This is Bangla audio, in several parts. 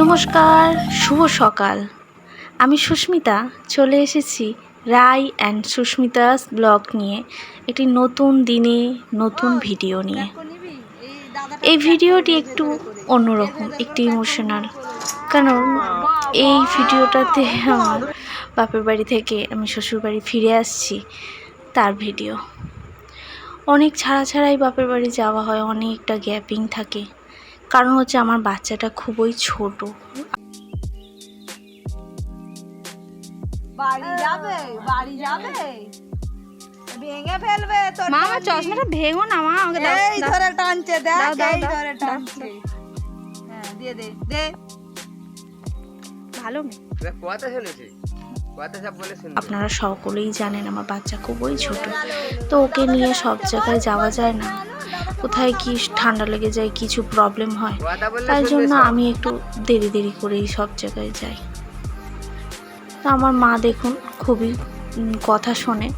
নমস্কার, শুভ সকাল। আমি সুস্মিতা, চলে এসেছি রাই অ্যান্ড সুস্মিতাস ব্লগ নিয়ে একটি নতুন দিনে নতুন ভিডিও নিয়ে। এই ভিডিওটি একটু অন্যরকম, একটি ইমোশনাল কারণ এই ভিডিওটাতে আমার বাপের বাড়ি থেকে আমি শ্বশুর বাড়ি ফিরে আসছি তার ভিডিও। অনেক ছাড়া ছাড়াই বাপের বাড়ি যাওয়া হয়, অনেকটা গ্যাপিং থাকে। কারণ হচ্ছে আমার বাচ্চাটা খুবই ছোট। বাড়ি যাবে বাড়ি যাবে। ভেঙে ফেলবে তোর মা আমার চশমাটা ভেঙো না মা আমাকে দাও এই ধরে টানছে দেখ দাও, দাও, এই ধরে টানছে। হ্যাঁ দিয়ে দে দে। ভালো মেয়ে। কথা শুনেছি কথা সব বলে শুনছি। আপনারা সকলেই জানেন আমার বাচ্চা খুবই ছোট। তো ওকে নিয়ে সব জায়গায় যাওয়া যায় না। কোথায় কি ঠান্ডা লেগে যায় কিছু প্রবলেম হয় তাই জন্য আমি একটু দেরি দেরি করেই সব জায়গায় যাই। তো আমার মা দেখুন খুবই কথা শোনে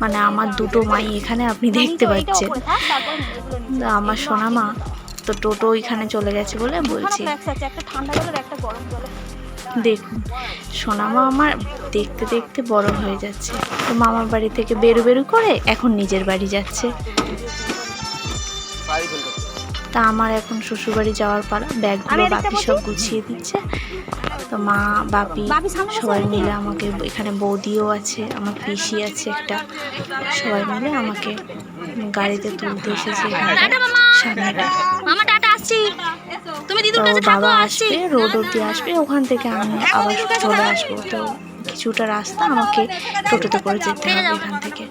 মানে আমার দুটো মাই এখানে আপনি দেখতে পাচ্ছেন। তো আমার সোনা মা তো টোটো ওইখানে চলে গেছে বলে বলছি। দুখানা সোনামা আমার দেখতে দেখতে বড় হয়ে যাচ্ছে। তো মামার বাড়ি থেকে বেরু বেরু করে এখন নিজের বাড়ি যাচ্ছে। তা আমার এখন শ্বশুরবাড়ি যাওয়ার পালা ব্যাগগুলো বাপি সব গুছিয়ে দিচ্ছে। তো মা বাপি সবাই মিলে আমাকে এখানে বৌদিও আছে আমার পিসি আছে একটা। সবাই মিলে আমাকে গাড়িতে তুলতে এসেছে সামনেটা তো বাবা আসবে রোড অব্দি আসবে ওখান থেকে আমি আবার চলে আসব। তো কিছুটা রাস্তা আমাকে টোটোতে করে যেতে হবে এখান থেকে।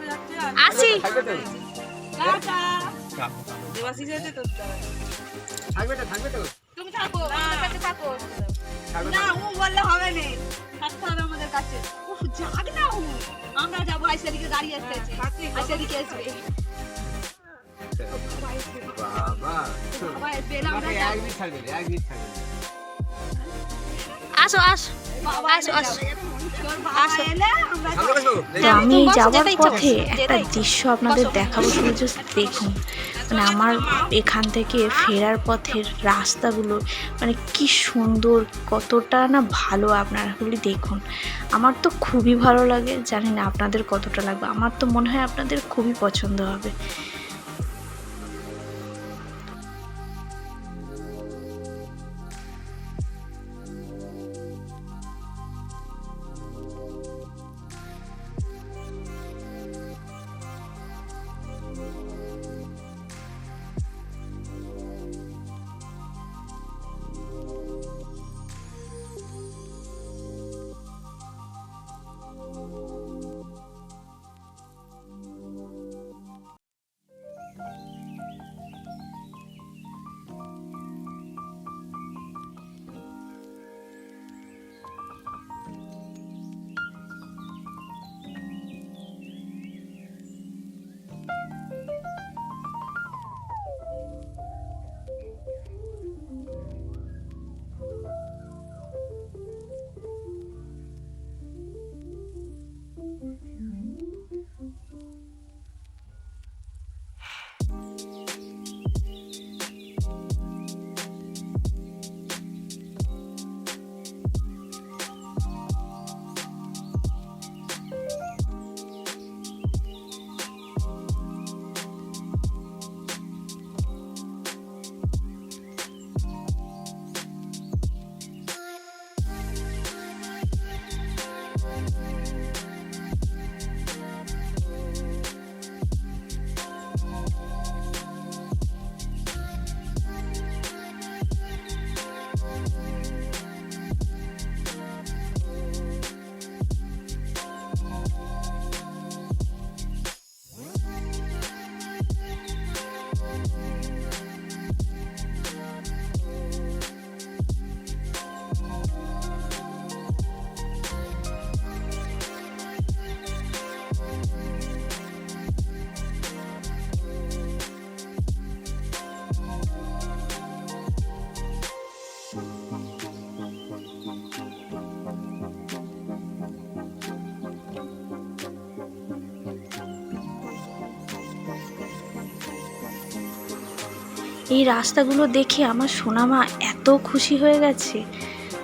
আসছি থাকবে তো? থাকবে তো থাকবে তো তুমি থাকো আমাদের কাছে থাকো না তো? ও বললে হবে না থাকতে হবে আমাদের কাছে উফ জাগ না ও আমরা যাব গাড়ি আসবে বাবা বাবা আসবে না আমরা থাকবে না, থাকবে আসো আসো আসো, আসো। আমি যাওয়ার পথে একটা দৃশ্য আপনাদের দেখাবো শুধু জাস্ট দেখুন। মানে আমার এখান থেকে ফেরার পথের রাস্তাগুলো মানে কি সুন্দর কতটা না ভালো আপনারাগুলি দেখুন। আমার তো খুবই ভালো লাগে জানি না আপনাদের কতটা লাগবে। আমার তো মনে হয় আপনাদের খুবই পছন্দ হবে। এই রাস্তাগুলো দেখে আমার সোনামা এত খুশি হয়ে গেছে।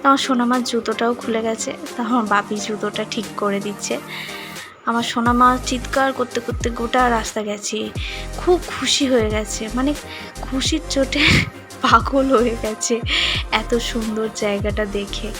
আমার সোনামার জুতোটাও খুলে গেছে। তো আমার বাপি জুতোটা ঠিক করে দিচ্ছে। আমার সোনামা চিৎকার করতে করতে গোটা রাস্তা গেছে। খুব খুশি হয়ে গেছে। মানে খুশির চোটে পাগল হয়ে গেছে। এত সুন্দর জায়গাটা দেখে।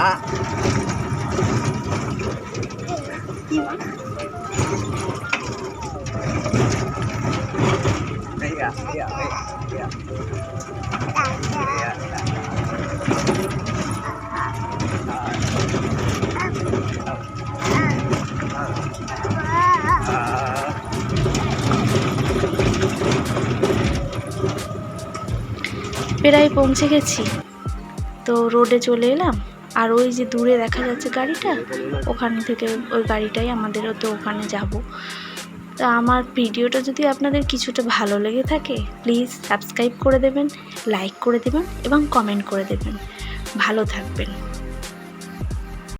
প্রায় পৌঁছে গেছি। তো রোডে চলে এলাম। আর ওই যে দূরে দেখা যাচ্ছে গাড়িটা, ওখান থেকে ওই গাড়িটাই আমাদেরও তো ওখানে যাব। তো আমার ভিডিওটা যদি আপনাদের কিছুটা ভালো লেগে থাকে প্লিজ সাবস্ক্রাইব করে দেবেন লাইক করে দেবেন এবং কমেন্ট করে দেবেন। ভালো থাকবেন।